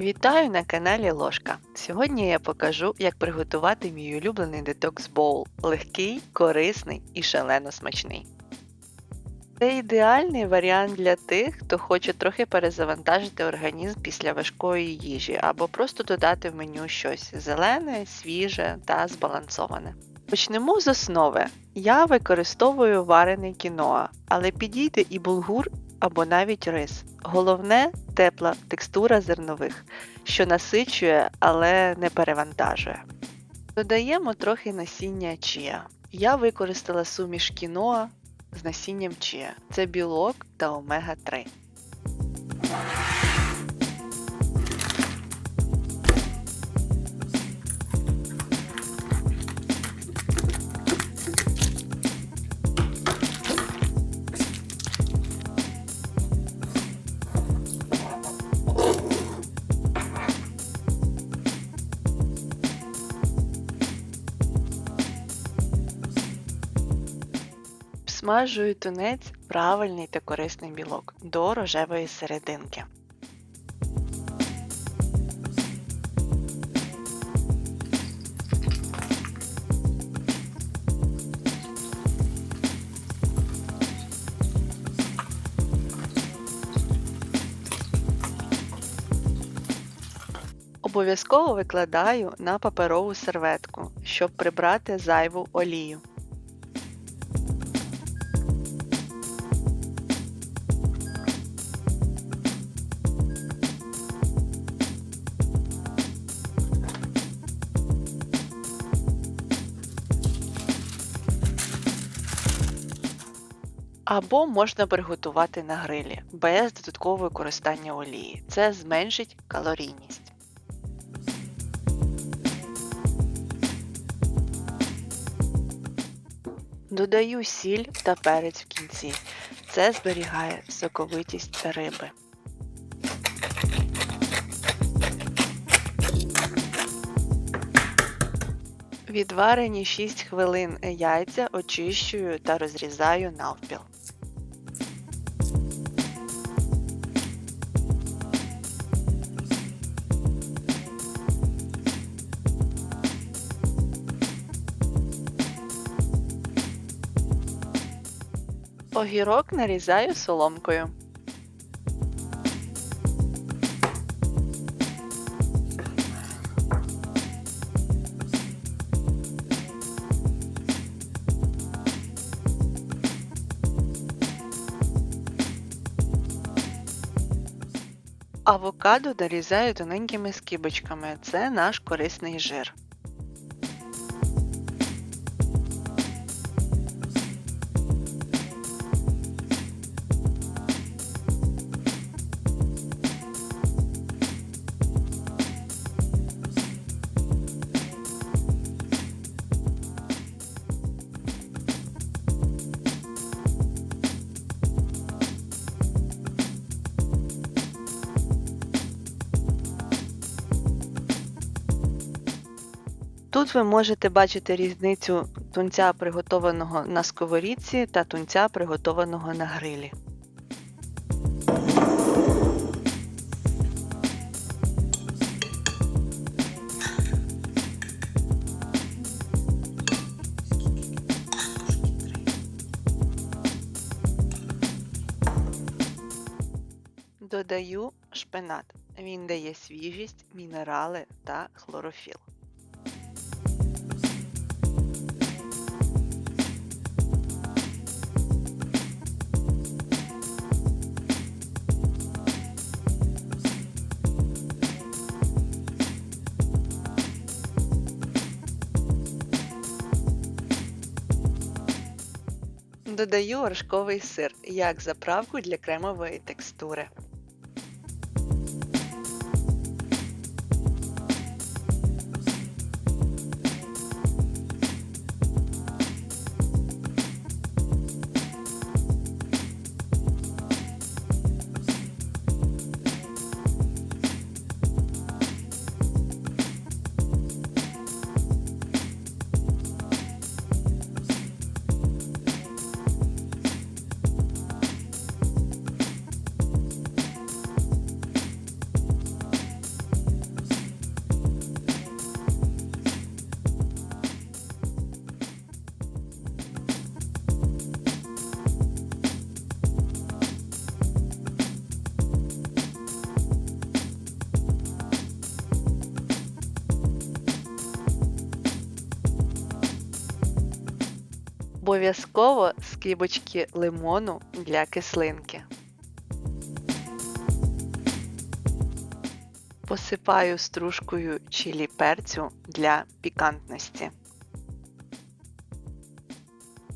Вітаю на каналі Ложка. Сьогодні я покажу, як приготувати мій улюблений детокс боул. Легкий, корисний і шалено смачний. Це ідеальний варіант для тих, хто хоче трохи перезавантажити організм після важкої їжі або просто додати в меню щось зелене, свіже та збалансоване. Почнемо з основи. Я використовую варений кіноа, але підійде і булгур або навіть рис. Головне тепла текстура зернових, що насичує, але не перевантажує. Додаємо трохи насіння чія. Я використала суміш кіноа з насінням чия. Це білок та омега-3. Смажую тунець правильний та корисний білок до рожевої серединки. Обов'язково викладаю на паперову серветку, щоб прибрати зайву олію. Або можна приготувати на грилі без додаткового використання олії. Це зменшить калорійність. Додаю сіль та перець в кінці. Це зберігає соковитість риби. Відварені 6 хвилин яйця очищую та розрізаю навпіл. Огірок нарізаю соломкою. Авокадо нарізаю тоненькими скибочками. Це наш корисний жир. Тут ви можете бачити різницю тунця приготованого на сковорідці та тунця приготованого на грилі. Додаю шпинат. Він дає свіжість, мінерали та хлорофіл. Додаю оршковий сир як заправку для кремової текстури. Обов'язково скибочки лимону для кислинки. Посипаю стружкою чилі перцю для пікантності.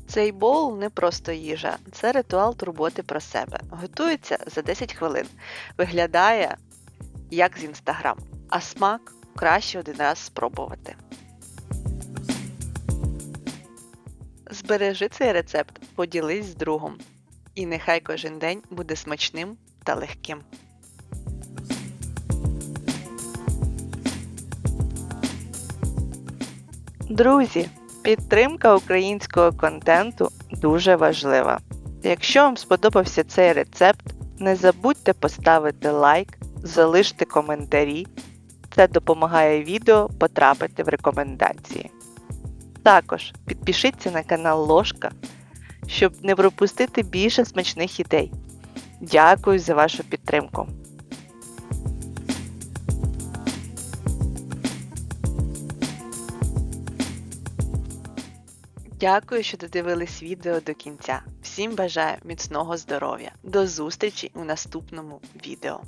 Цей боул не просто їжа, це ритуал турботи про себе. Готується за 10 хвилин. Виглядає як з інстаграм, а смак краще один раз спробувати. Збережи цей рецепт, поділись з другом. І нехай кожен день буде смачним та легким. Друзі, підтримка українського контенту дуже важлива. Якщо вам сподобався цей рецепт, не забудьте поставити лайк, залиште коментарі. Це допомагає відео потрапити в рекомендації. Також підпишіться на канал Ложка, щоб не пропустити більше смачних ідей. Дякую за вашу підтримку. Дякую, що додивились відео до кінця. Всім бажаю міцного здоров'я. До зустрічі у наступному відео.